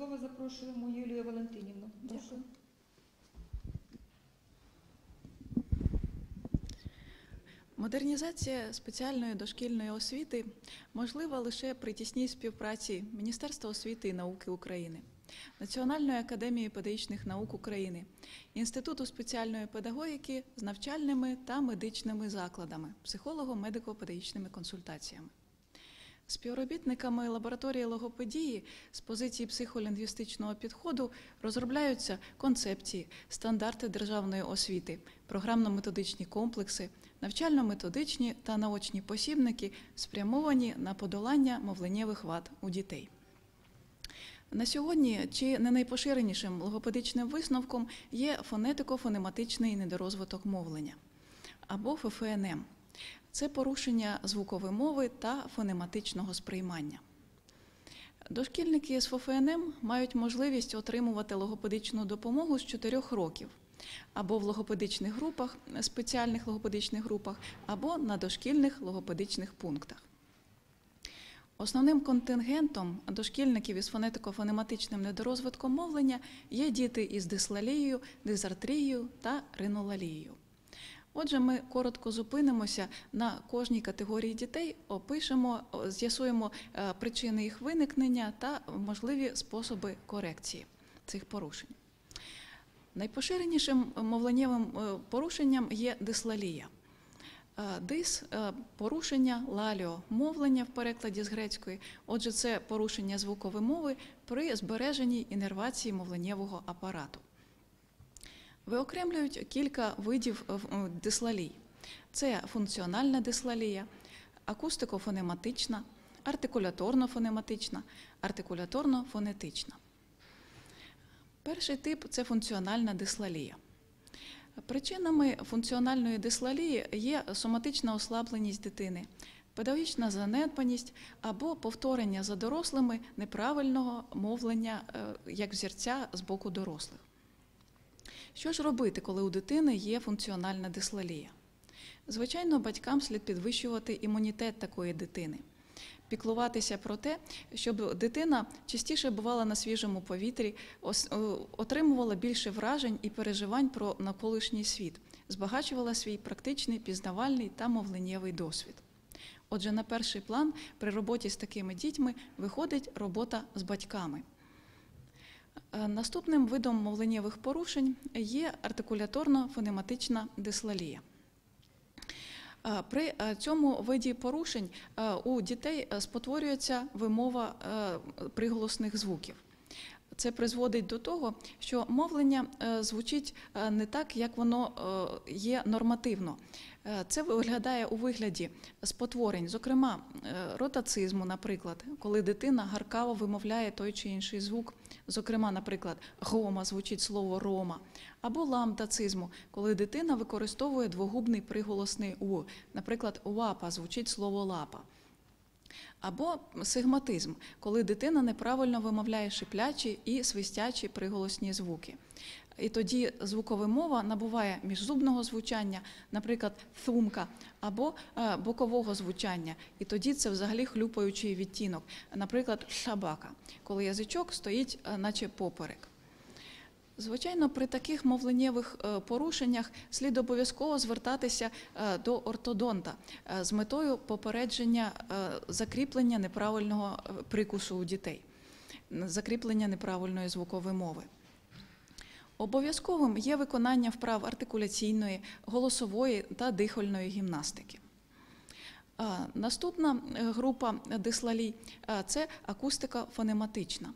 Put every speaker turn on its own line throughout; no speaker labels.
Слово запрошуємо Юлію Валентинівну. Прошу.
Модернізація спеціальної дошкільної освіти можлива лише при тісній співпраці Міністерства освіти і науки України, Національної академії педагогічних наук України, Інституту спеціальної педагогіки з навчальними та медичними закладами, психолого-медико-педагогічними консультаціями. Співробітниками лабораторії логопедії з позиції психолінгвістичного підходу розробляються концепції, стандарти державної освіти, програмно-методичні комплекси, навчально-методичні та наочні посібники, спрямовані на подолання мовленнєвих вад у дітей. На сьогодні чи не найпоширенішим логопедичним висновком є фонетико-фонематичний недорозвиток мовлення або ФФНМ. Це порушення звукової мови та фонематичного сприймання. Дошкільники з ФФНМ мають можливість отримувати логопедичну допомогу з 4 років або в логопедичних групах, спеціальних логопедичних групах, або на дошкільних логопедичних пунктах. Основним контингентом дошкільників із фонетико-фонематичним недорозвитком мовлення є діти із дислалією, дизартрією та ринолалією. Отже, ми коротко зупинимося на кожній категорії дітей, опишемо, з'ясуємо е, причини їх виникнення та можливі способи корекції цих порушень. Найпоширенішим мовленнєвим е, порушенням є дислалія. Е, Дис порушення лаліо мовлення в перекладі з грецької. Отже, це порушення звукової мови при збереженні інервації мовленнєвого апарату. Виокремлюють кілька видів е, дислалій. Це функціональна дислалія, акустико-фонематична, артикуляторно-фонематична, артикуляторно-фонетична. Перший тип це функціональна дислалія. Причинами функціональної дислалії є соматична ослабленість дитини, педагогічна занедбаність або повторення за дорослими неправильного мовлення е, як взірця з боку дорослих. Що ж робити, коли у дитини є функціональна дислалія? Звичайно, батькам слід підвищувати імунітет такої дитини, піклуватися про те, щоб дитина частіше бувала на свіжому повітрі, отримувала більше вражень і переживань про навколишній світ, збагачувала свій практичний, пізнавальний та мовленнєвий досвід. Отже, на перший план при роботі з такими дітьми виходить робота з батьками. Е, Наступним видом мовленнєвих порушень є артикуляторно-фонематична дислалія. Е, При е, цьому виді порушень у дітей спотворюється вимова приголосних звуків. Це призводить до того, що мовлення звучить не так, як воно є нормативно. Е, Це виглядає у вигляді спотворень, зокрема е, ротацизму, наприклад, коли дитина гаркаво вимовляє той чи інший звук. Зокрема, наприклад, гома звучить слово рома, або ламтацизму, коли дитина використовує двогубний приголосний у, наприклад, лапа звучить слово лапа. Або сигматизм, коли дитина неправильно вимовляє шиплячі і свистячі приголосні звуки. І тоді звукова мова набуває міжзубного звучання, наприклад, thумка, або е, бокового звучання. І тоді це взагалі хлюпаючий відтінок, наприклад, шабака, коли язичок стоїть, е, наче поперек. Звичайно, при таких мовленнєвих е, порушеннях слід обов'язково звертатися до ортодонта з метою попередження закріплення неправильного прикусу у дітей, закріплення неправильної звукової мови. Обов'язковим є виконання вправ артикуляційної, голосової та дихальної гімнастики. Наступна е, група дислалій це акустика фонематична.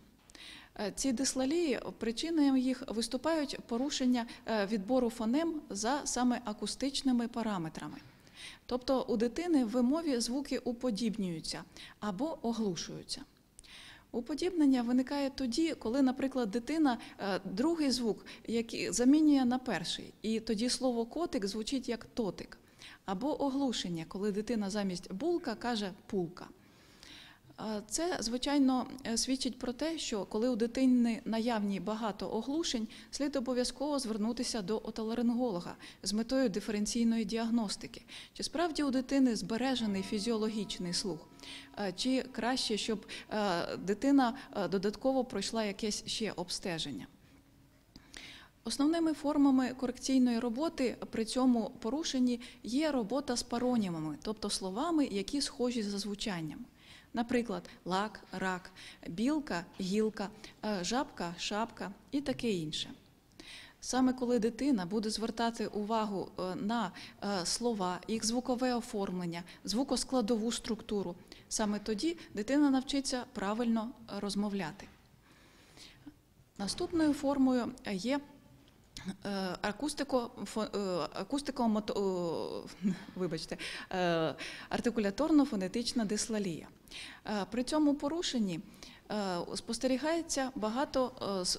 Е, Ці дислалії причиною їх виступають порушення е, відбору фонем за саме акустичними параметрами. Тобто у дитини в вимові звуки уподібнюються або оглушуються. Уподібнення виникає тоді, коли, наприклад, дитина е, другий звук який замінює на перший, і тоді слово котик звучить як тотик, або оглушення, коли дитина замість булка каже пулка. Це, звичайно, е, свідчить про те, що коли у дитини наявні багато оглушень, слід обов'язково звернутися до отоларинголога з метою диференційної діагностики. Чи справді у дитини збережений фізіологічний слух? Чи краще, щоб е, дитина е, додатково пройшла якесь ще обстеження? Основними формами корекційної роботи при цьому порушенні є робота з паронімами, тобто словами, які схожі за звучанням. Наприклад, лак, рак, білка, гілка, е, жабка, шапка і таке інше. Саме коли дитина буде звертати увагу е, на е, слова, їх звукове оформлення, звукоскладову структуру, саме тоді дитина навчиться правильно розмовляти. Наступною формою є акустико, акустико вибачте, артикуляторно-фонетична дислалія. Е, При цьому порушенні е, спостерігається багато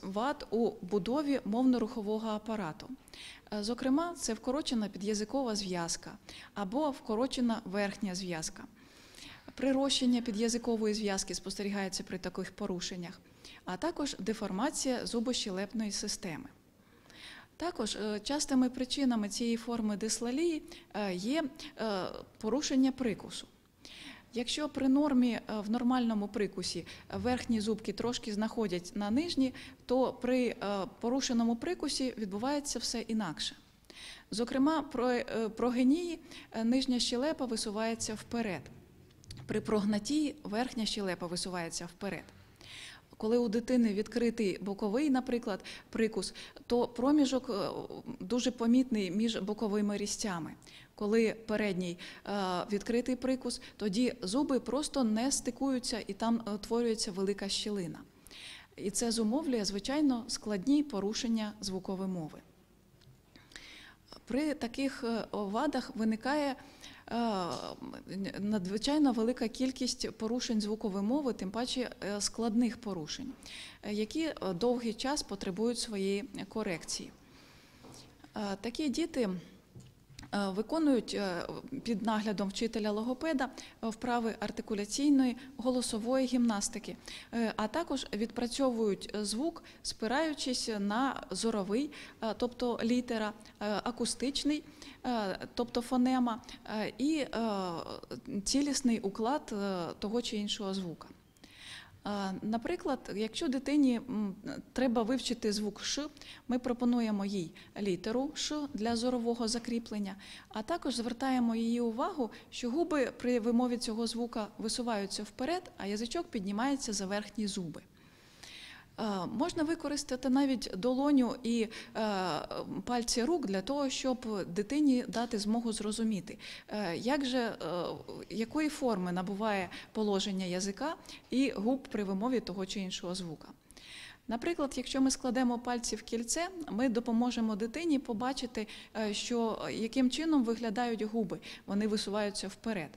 е, вад у будові мовно-рухового апарату. Зокрема, це вкорочена під'язикова зв'язка або вкорочена верхня зв'язка. Прирощення під'язикової зв'язки спостерігається при таких порушеннях, а також деформація зубощелепної системи. Також частими причинами цієї форми дислалії є порушення прикусу. Якщо при нормі е, в нормальному прикусі верхні зубки трошки знаходять на нижні, то при е, порушеному прикусі відбувається все інакше. Зокрема, про е, прогенії е, нижня щелепа висувається вперед. При прогнатії верхня щелепа висувається вперед. Коли у дитини відкритий боковий, наприклад, прикус, то проміжок е, дуже помітний між боковими різцями. Коли передній е, відкритий прикус, тоді зуби просто не стикуються і там е, утворюється велика щілина. І це зумовлює, звичайно, складні порушення звукової мови. При таких е, вадах виникає е, надзвичайно велика кількість порушень звукової мови, тим паче е, складних порушень, е, які е, довгий час потребують своєї корекції. Е, Такі діти е, виконують е, під наглядом вчителя логопеда е, вправи артикуляційної голосової гімнастики, е, а також відпрацьовують е, звук, спираючись на зоровий, е, тобто літера, е, акустичний, е, тобто фонема, е, і е, цілісний уклад е, того чи іншого звука. Наприклад, якщо дитині треба вивчити звук Ш, ми пропонуємо їй літеру Ш для зорового закріплення, а також звертаємо її увагу, що губи при вимові цього звука висуваються вперед, а язичок піднімається за верхні зуби. Е, Можна використати навіть долоню і е, пальці рук для того, щоб дитині дати змогу зрозуміти, е, як же, якої форми набуває положення язика і губ при вимові того чи іншого звука. Наприклад, якщо ми складемо пальці в кільце, ми допоможемо дитині побачити, що яким чином виглядають губи, вони висуваються вперед.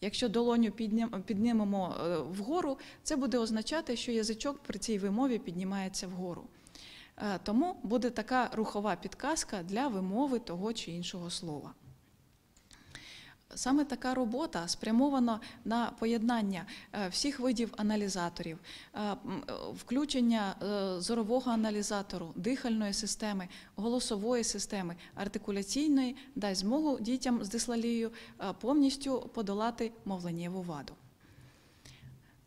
Якщо долоню піднім- піднімемо е, вгору, це буде означати, що язичок при цій вимові піднімається вгору. Е, Тому буде така рухова підказка для вимови того чи іншого слова. Саме така робота спрямована на поєднання е, всіх видів аналізаторів, е, е, включення зорового аналізатору, дихальної системи, голосової системи, артикуляційної дасть змогу дітям з дислалією повністю подолати мовленнєву ваду.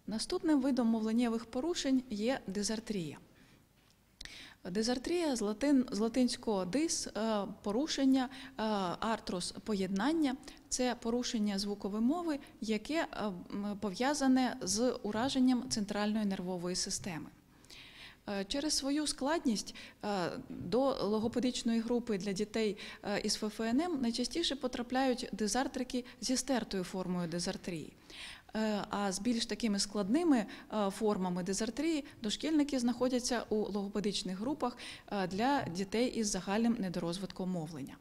Наступним видом мовленнєвих порушень є дизартрія. Дизартрія з, латин, з латинського дис порушення, артрос поєднання це порушення звукової мови, яке е, пов'язане з ураженням центральної нервової системи. Е, Через свою складність е, до логопедичної групи для дітей із ФФНМ найчастіше потрапляють дизартрики зі стертою формою дизартрії. Е, А з більш такими складними формами дизартрії дошкільники знаходяться у логопедичних групах для дітей із загальним недорозвитком мовлення.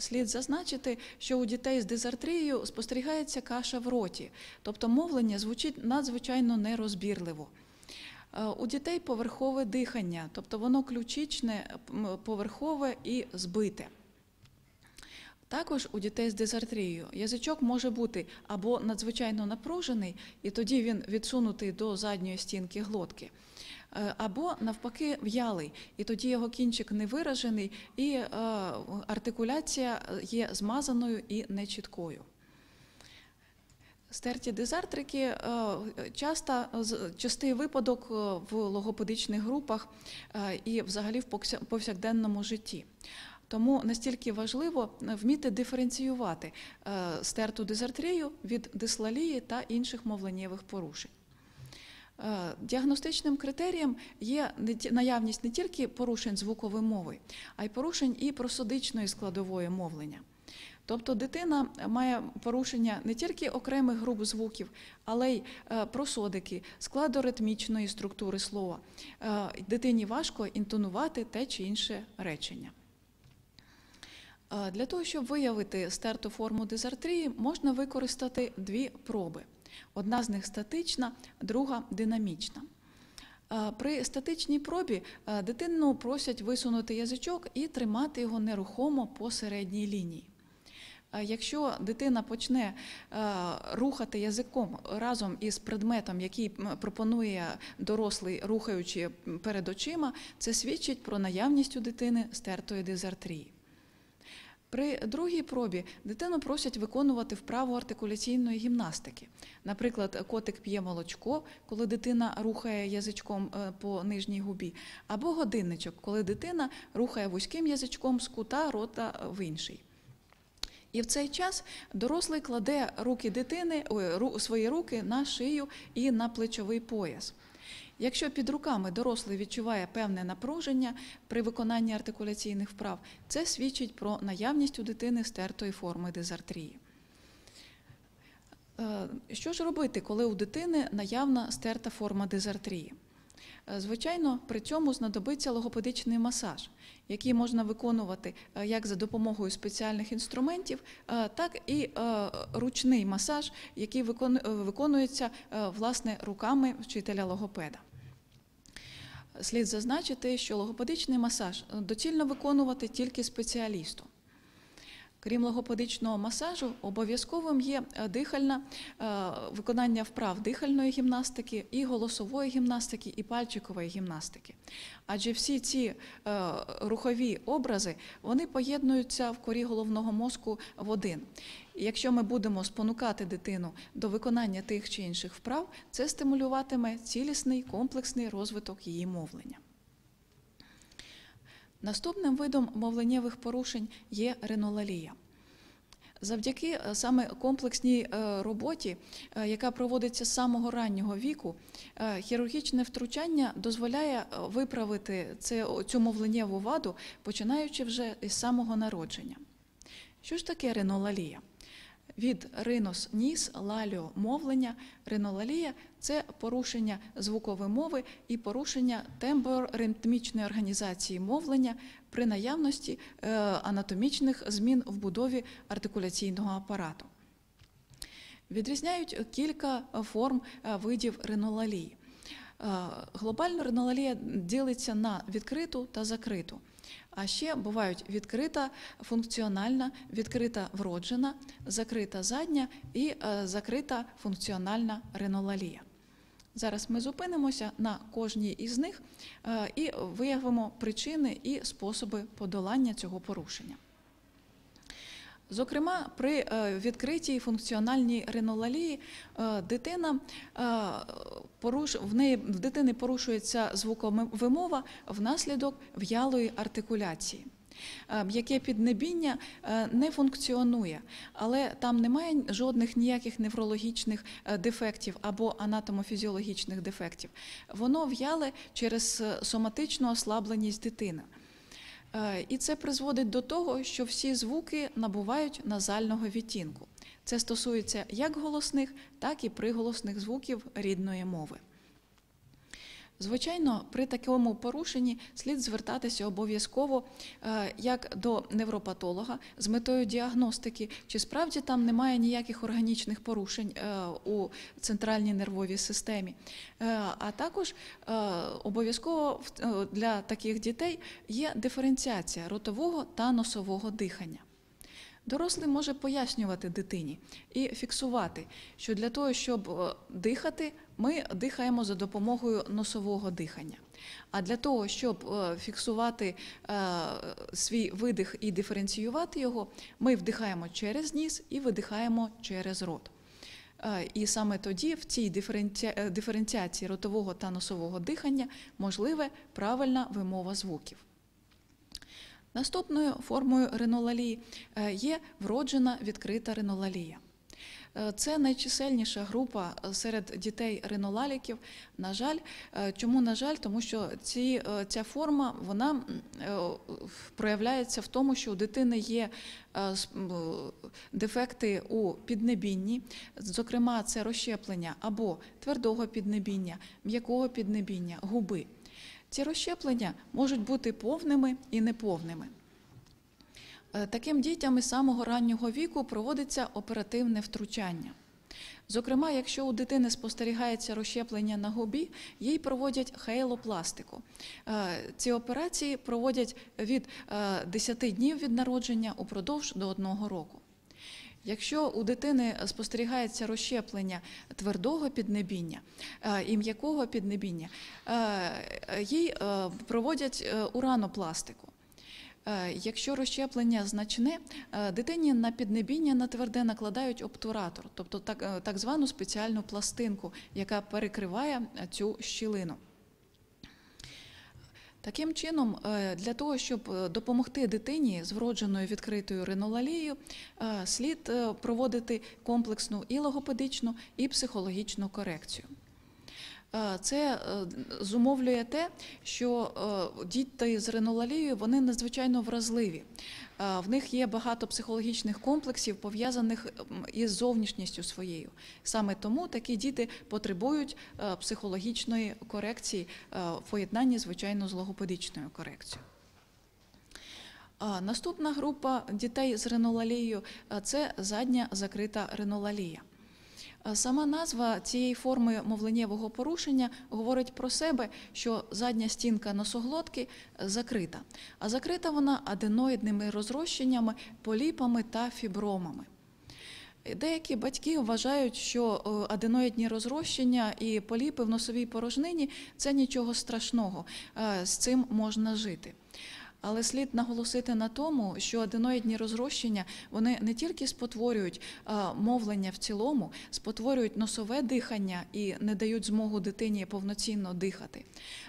Слід зазначити, що у дітей з дизартрією спостерігається каша в роті, тобто мовлення звучить надзвичайно нерозбірливо. Е, У дітей поверхове дихання, тобто воно ключичне, поверхове і збите. Також у дітей з дизартрією язичок може бути або надзвичайно напружений, і тоді він відсунутий до задньої стінки глотки, або навпаки в'ялий, і тоді його кінчик не виражений, і е, артикуляція є змазаною і нечіткою. Стерті дизартрики е, часто частий випадок е, в логопедичних групах е, і взагалі в повсякденному житті. Тому настільки важливо е, вміти диференціювати е, стерту дизартрію від дислалії та інших мовленнєвих порушень. Е, Діагностичним критерієм є наявність не тільки порушень звукової мови, а й порушень і просодичної складової мовлення. Тобто дитина має порушення не тільки окремих груп звуків, але й е, просодики, складоритмічної структури слова. Е, Дитині важко інтонувати те чи інше речення. Для того, щоб виявити стерту форму дизартрії, можна використати дві проби. Одна з них статична, друга динамічна. Е, При статичній пробі е, дитину просять висунути язичок і тримати його нерухомо по середній лінії. Е, Якщо дитина почне рухати язиком разом із предметом, який пропонує дорослий, рухаючи перед очима, це свідчить про наявність у дитини стертої дизартрії. При другій пробі дитину просять виконувати вправу артикуляційної гімнастики. Наприклад, котик п'є молочко, коли дитина рухає язичком е, по нижній губі, або годинничок, коли дитина рухає вузьким язичком з кута рота в інший. І в цей час дорослий кладе руки дитини, свої руки на шию і на плечовий пояс. Якщо під руками дорослий відчуває певне напруження при виконанні артикуляційних вправ, це свідчить про наявність у дитини стертої форми дизартрії. Е, Що ж робити, коли у дитини наявна стерта форма дизартрії? Е, Звичайно, при цьому знадобиться логопедичний масаж, який можна виконувати е, як за допомогою спеціальних інструментів, так і ручний масаж, який виконується власне руками вчителя логопеда. Слід зазначити, що логопедичний масаж доцільно виконувати тільки спеціалісту. Крім логопедичного масажу, обов'язковим є е, дихальна е, виконання вправ дихальної гімнастики, і голосової гімнастики, і пальчикової гімнастики. Адже всі ці е, рухові образи вони поєднуються в корі головного мозку в один. І якщо ми будемо спонукати дитину до виконання тих чи інших вправ, це стимулюватиме цілісний комплексний розвиток її мовлення. Наступним видом мовленнєвих порушень є ринолалія. Завдяки е, саме комплексній е, роботі, е, яка проводиться з самого раннього віку, хірургічне втручання дозволяє виправити цю мовленнєву ваду, починаючи вже із самого народження. Що ж таке ринолалія? Від ринос ніс, лаліо мовлення, ринолалія це порушення звукової мови і порушення темборитмічної організації мовлення при наявності е, анатомічних змін в будові артикуляційного апарату. Відрізняють кілька форм е, видів ринолалії. Е, Глобально ринолалія ділиться на відкриту та закриту. А ще бувають відкрита функціональна, відкрита вроджена, закрита задня і е, закрита функціональна ренолалія. Зараз ми зупинимося на кожній із них е, і виявимо причини і способи подолання цього порушення. Зокрема, при е, відкритій функціональній ринолалії е, дитина е, поруш... в неї в дитини порушується звуковимова внаслідок в'ялої артикуляції. М'яке піднебіння не функціонує, але там немає жодних ніяких неврологічних дефектів або анатомофізіологічних дефектів. Воно в'яле через соматичну ослабленість дитини. Е, І це призводить до того, що всі звуки набувають назального відтінку. Це стосується як голосних, так і приголосних звуків рідної мови. Звичайно, при такому порушенні слід звертатися обов'язково е, як до невропатолога з метою діагностики, чи справді там немає ніяких органічних порушень е, у центральній нервовій системі. Е, А також обов'язково для таких дітей є диференціація ротового та носового дихання. Дорослий може пояснювати дитині і фіксувати, що для того, щоб е, дихати, ми дихаємо за допомогою носового дихання. А для того, щоб е, фіксувати е, свій видих і диференціювати його, ми вдихаємо через ніс і видихаємо через рот. І саме тоді, в цій диференціації ротового та носового дихання, можливе правильна вимова звуків. Наступною формою ринолалії е, є вроджена відкрита ринолалія. Е, Це найчисельніша група е, серед дітей ринолаліків. На жаль, чому на жаль? Тому що ці, ця форма вона проявляється в тому, що у дитини є дефекти у піднебінні, зокрема, це розщеплення або твердого піднебіння, м'якого піднебіння, губи. Ці розщеплення можуть бути повними і неповними. Е, Таким дітям із самого раннього віку проводиться оперативне втручання. Зокрема, якщо у дитини спостерігається розщеплення на губі, їй проводять хейлопластику. Е, Ці операції проводять від е, 10 днів від народження упродовж до одного року. Якщо у дитини спостерігається розщеплення твердого піднебіння е, і м'якого піднебіння, е, їй е, проводять уранопластику. Якщо розщеплення значне, дитині на піднебіння на тверде накладають обтуратор, тобто так, так звану спеціальну пластинку, яка перекриває цю щілину. Таким чином, е, для того, щоб е, допомогти дитині з вродженою відкритою ринолалією, е, слід проводити комплексну і логопедичну, і психологічну корекцію. Е, Це е, зумовлює те, що е, діти з ринолалією вони надзвичайно вразливі. В них є багато психологічних комплексів, пов'язаних із зовнішністю своєю. Саме тому такі діти потребують психологічної корекції в поєднанні, звичайно, з логопедичною корекцією. Наступна група дітей з ринолалією е, це задня закрита ринолалія. Е, Сама назва цієї форми мовленнєвого порушення говорить про себе, що задня стінка носоглотки е, закрита, а закрита вона аденоїдними розрощеннями, поліпами та фібромами. Деякі батьки вважають, що е, аденоїдні розрощення і поліпи в носовій порожнині це нічого страшного, е, з цим можна жити. Але слід наголосити на тому, що аденоїдні розрощення вони не тільки спотворюють мовлення в цілому, спотворюють носове дихання і не дають змогу дитині повноцінно дихати.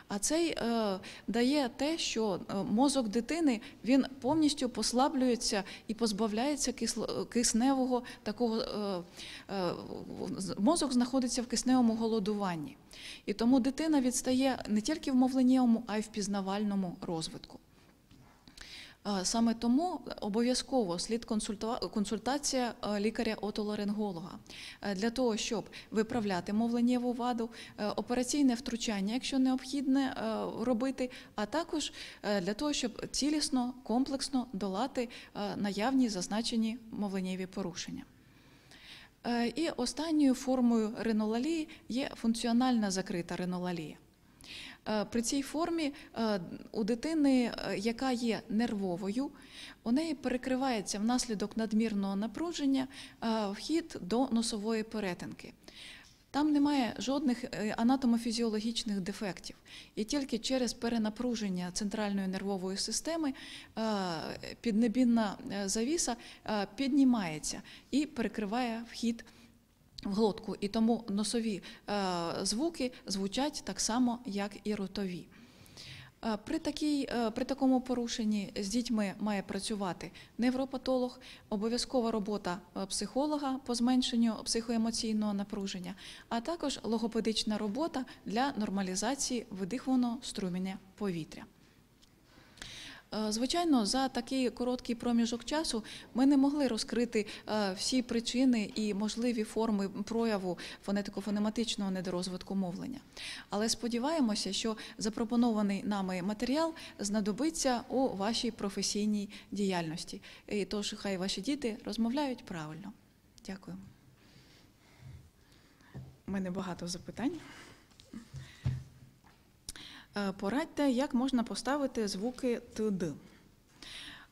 А це е, дає те, що е, мозок дитини він повністю послаблюється і позбавляється кисневого такого е, мозок знаходиться в кисневому голодуванні. І тому дитина відстає не тільки в мовленнєвому, а й в пізнавальному розвитку. Е, Саме тому обов'язково слід консультація е, лікаря-отоларинголога е, для того, щоб виправляти мовленнєву ваду, е, операційне втручання, якщо необхідне е, робити, а також е, для того, щоб цілісно, комплексно долати е, наявні зазначені мовленнєві порушення. Е, І останньою формою ринолалії є функціональна закрита ринолалія. Е, При цій формі е, у дитини, е, яка є нервовою, у неї перекривається внаслідок надмірного напруження вхід до носової перетинки. Там немає жодних анатомофізіологічних дефектів, і тільки через перенапруження центральної нервової системи піднебінна завіса піднімається і перекриває вхід в глотку, і тому носові е, звуки звучать так само, як і ротові. Е, При, такій, е, при такому порушенні з дітьми має працювати невропатолог, обов'язкова робота психолога по зменшенню психоемоційного напруження, а також логопедична робота для нормалізації видихуваного струменя повітря. Е, Звичайно, за такий короткий проміжок часу ми не могли розкрити е, всі причини і можливі форми прояву фонетико-фонематичного недорозвитку мовлення. Але сподіваємося, що запропонований нами матеріал знадобиться у вашій професійній діяльності. І тож хай ваші діти розмовляють правильно. Дякую. У мене багато запитань. Е, Порадьте, як можна поставити звуки ТД.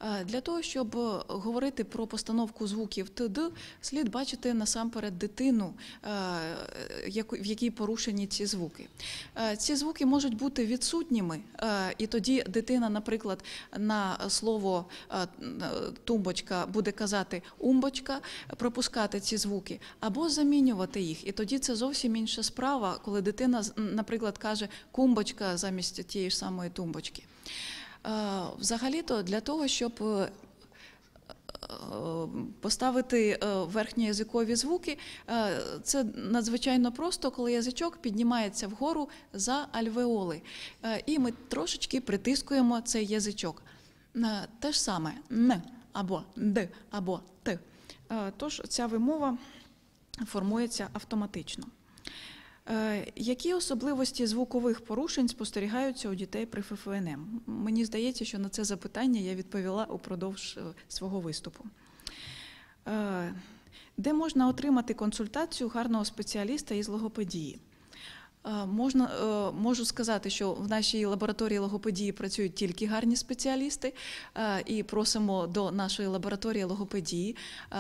Е, Для того, щоб е, говорити про постановку звуків ТД, слід бачити насамперед дитину, е, в якій порушені ці звуки. Ці звуки можуть бути відсутніми, і тоді дитина, наприклад, на слово тумбочка буде казати умбочка, пропускати ці звуки, або замінювати їх. І тоді це зовсім інша справа, коли дитина, наприклад, каже кумбочка замість тієї ж самої тумбочки. Взагалі-то для того, щоб е, е, поставити е, верхньоязикові звуки, е, це надзвичайно просто, коли язичок піднімається вгору за альвеоли. І ми трошечки притискуємо цей язичок. Те ж саме н або д або т. Тож ця вимова формується автоматично. Е, Які особливості звукових порушень спостерігаються у дітей при ФФНМ? Мені здається, що на це запитання я відповіла упродовж е, свого виступу. Е, Де можна отримати консультацію гарного спеціаліста із логопедії? Можна, е, можу сказати, що в нашій лабораторії логопедії працюють тільки гарні спеціалісти, е, і просимо до нашої лабораторії логопедії, е,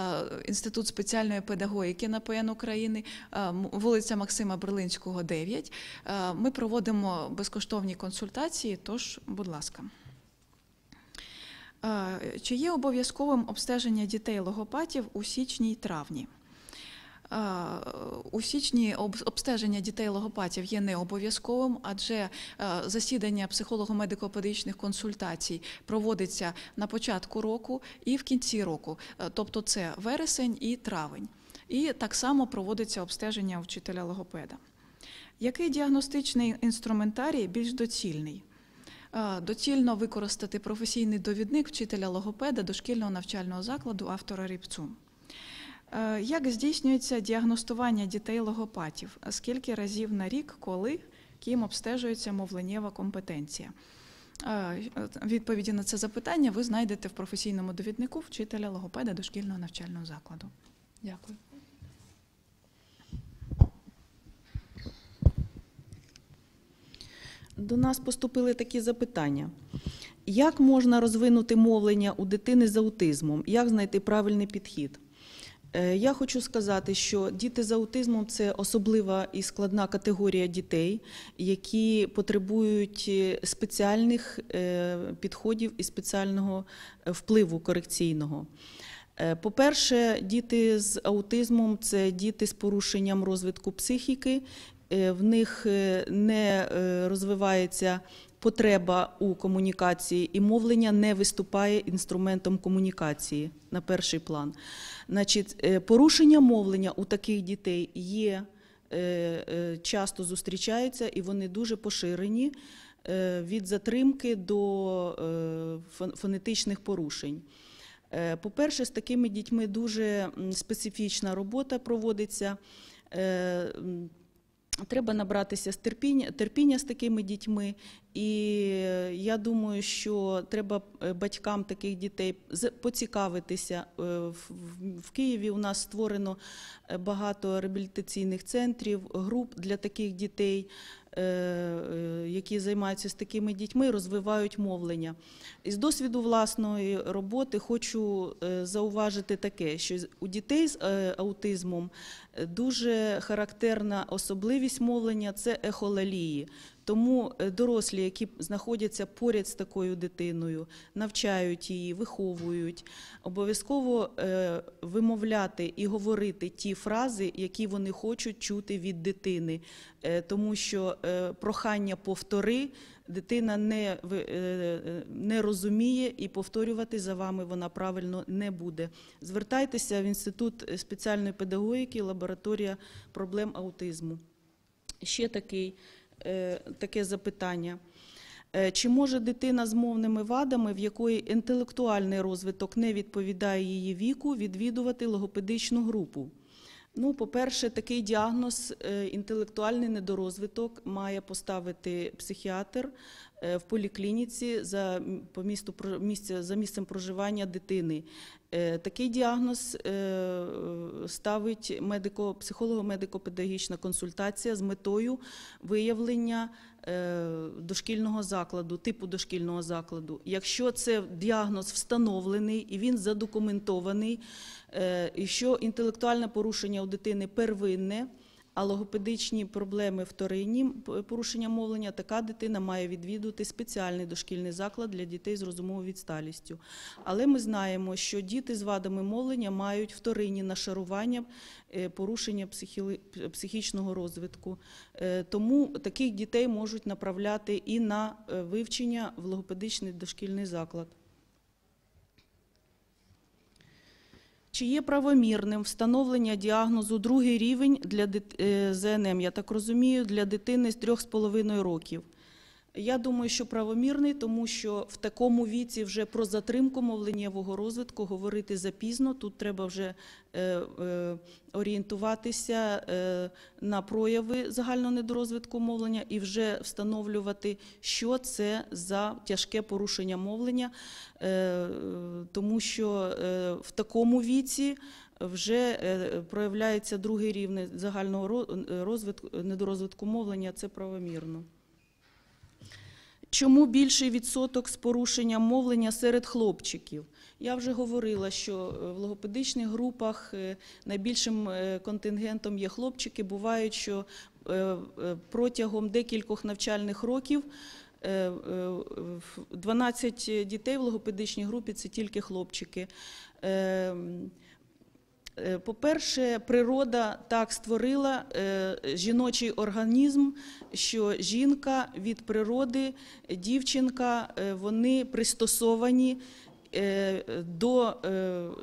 Інститут спеціальної педагогіки НАПН України, е, вулиця Максима Берлинського, 9. Е, Ми проводимо безкоштовні консультації, тож, будь ласка. Чи є обов'язковим обстеження дітей логопатів у січні й травні? У січні обстеження дітей логопатів є не обов'язковим, адже е, засідання психолого-медико-педагогічних консультацій проводиться на початку року і в кінці року, Е, тобто це вересень і травень. І так само проводиться обстеження вчителя логопеда. Який діагностичний інструментарій більш доцільний? Е, Доцільно використати професійний довідник вчителя логопеда дошкільного навчального закладу автора Рібцу. Е, Як здійснюється діагностування дітей логопатів? Скільки разів на рік, коли, ким обстежується мовленнєва компетенція? Е, Відповіді на це запитання ви знайдете в професійному довіднику вчителя логопеда дошкільного навчального закладу. Дякую.
До нас поступили такі запитання. Як можна розвинути мовлення у дитини з аутизмом? Як знайти правильний підхід? Е, Я хочу сказати, що діти з аутизмом це особлива і складна категорія дітей, які потребують е, спеціальних е, підходів і спеціального впливу корекційного. По-перше, діти з аутизмом це діти з порушенням розвитку психіки. В них не розвивається потреба у комунікації, і мовлення не виступає інструментом комунікації на перший план. Значить, е, порушення мовлення у таких дітей є е, е, часто зустрічаються, і вони дуже поширені від затримки до фонетичних порушень. По-перше, з такими дітьми дуже специфічна робота проводиться. Треба набратися терпіння, терпіння з такими дітьми, і я думаю, що треба е, батькам таких дітей поцікавитися. Е, В Києві у нас створено е, багато реабілітаційних центрів, груп для таких дітей, які займаються з такими дітьми, розвивають мовлення. Із досвіду власної роботи хочу е, зауважити таке, що у дітей з е, аутизмом е, дуже характерна особливість мовлення це ехолалії. Тому е, дорослі, які знаходяться поряд з такою дитиною, навчають її, виховують, обов'язково е, вимовляти і говорити ті фрази, які вони хочуть чути від дитини, Е, тому що прохання повтори дитина не, не розуміє і повторювати за вами вона правильно не буде. Звертайтеся в інститут спеціальної педагогіки, лабораторія проблем аутизму. Ще такий, таке запитання. Е, Чи може дитина з мовними вадами, в якої інтелектуальний розвиток не відповідає її віку, відвідувати логопедичну групу? Ну, по-перше, такий діагноз е, інтелектуальний недорозвиток має поставити психіатр е, в поліклініці за по місту за місцем проживання дитини. Е, Такий діагноз е, ставить медико, психолого-медико-педагогічна консультація з метою виявлення е, дошкільного закладу, типу дошкільного закладу. Якщо це діагноз встановлений і він задокументований, е, і що інтелектуальне порушення у дитини первинне, а логопедичні проблеми вторинні, порушення мовлення, така дитина має відвідувати спеціальний дошкільний заклад для дітей з розумовою відсталістю. Але ми знаємо, що діти з вадами мовлення мають вторинні нашарування, е, порушення психічного розвитку. Е, Тому таких дітей можуть направляти і на е, вивчення в логопедичний дошкільний заклад. Чи є правомірним встановлення діагнозу другий рівень для е, ЗНМ, я так розумію, для дитини з 3,5 років? Я думаю, що правомірний, тому що в такому віці вже про затримку мовленнєвого розвитку говорити запізно. Тут треба вже е, е, орієнтуватися е, на прояви загального недорозвитку мовлення і вже встановлювати, що це за тяжке порушення мовлення, е, тому що е, в такому віці вже е, проявляється другий рівень загального ро- розвитку, недорозвитку мовлення, це правомірно. Чому більший відсоток з порушенням мовлення серед хлопчиків? Я вже говорила, що е, в логопедичних групах е, найбільшим е, контингентом є хлопчики. Бувають, що протягом декількох навчальних років е, е, в 12 дітей в логопедичній групі це тільки хлопчики. Е, По-перше, природа так створила е, жіночий організм, що жінка від природи, дівчинка, е, вони пристосовані до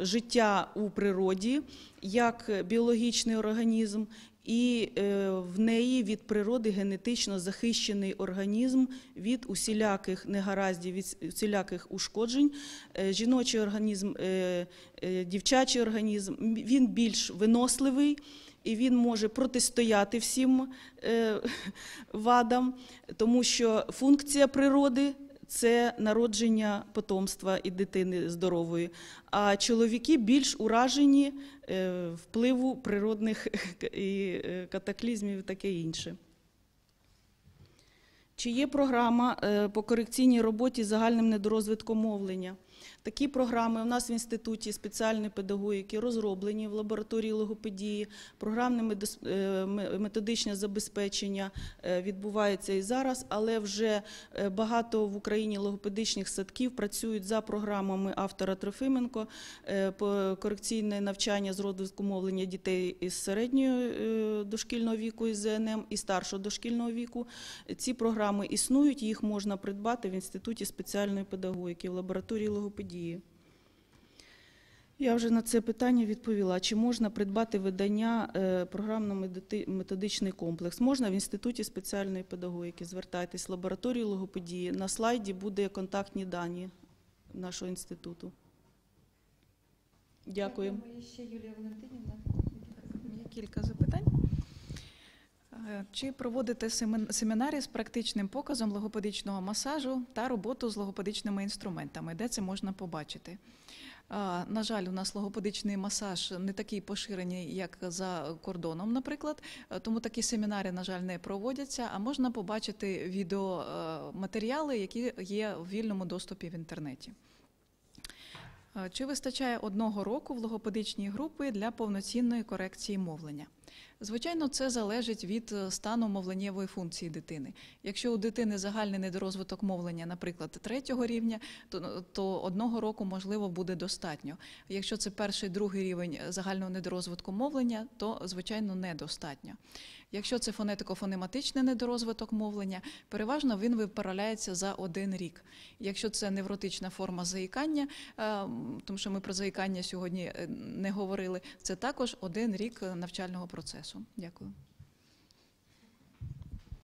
життя у природі як біологічний організм, і е, в неї від природи генетично захищений організм від усіляких негараздів, від усіляких ушкоджень. Е, Жіночий організм, е, дівчачий організм, він більш виносливий. І він може протистояти всім вадам, тому що функція природи це народження потомства і дитини здорової. А чоловіки більш уражені е, впливу природних е, катаклізмів і таке інше. Чи є програма е, по корекційній роботі з загальним недорозвитком мовлення? Такі програми у нас в інституті спеціальної педагогіки розроблені в лабораторії логопедії. Програмне методичне забезпечення е, відбувається і зараз, але вже е, багато в Україні логопедичних садків працюють за програмами автора Трофименко е, корекційне навчання з розвитку мовлення дітей із середнього е, дошкільного віку із ЗНМ і старшого дошкільного віку. Ці програми існують, їх можна придбати в інституті спеціальної педагогіки в лабораторії логопедії. Я вже на це питання відповіла. Чи можна придбати видання е, програмно-методичний комплекс? Можна в інституті спеціальної педагогіки. Звертайтесь в лабораторію логопедії. На слайді буде контактні дані нашого інституту. Дякую.
Ще Юлія Валентинівна.
Є кілька запитань. Е, Чи проводите семінари з практичним показом логопедичного масажу та роботу з логопедичними інструментами? Де це можна побачити? На жаль, у нас логопедичний масаж не такий поширений, як за кордоном, наприклад. Е, Тому такі семінари, на жаль, не проводяться. А можна побачити відеоматеріали, які є в вільному доступі в інтернеті. Е, Чи вистачає одного року в логопедичній групі для повноцінної корекції мовлення? Звичайно, це залежить від е, стану мовленнєвої функції дитини. Якщо у дитини загальний недорозвиток мовлення, наприклад, третього рівня, то, то одного року можливо буде достатньо. Якщо це перший, другий рівень загального недорозвитку мовлення, то звичайно недостатньо. Якщо це фонетико-фонематичний недорозвиток мовлення, переважно він виправляється за один рік. Якщо це невротична форма заїкання, е, тому що ми про заїкання сьогодні е, не говорили, це також один рік е, навчального процесу. Дякую.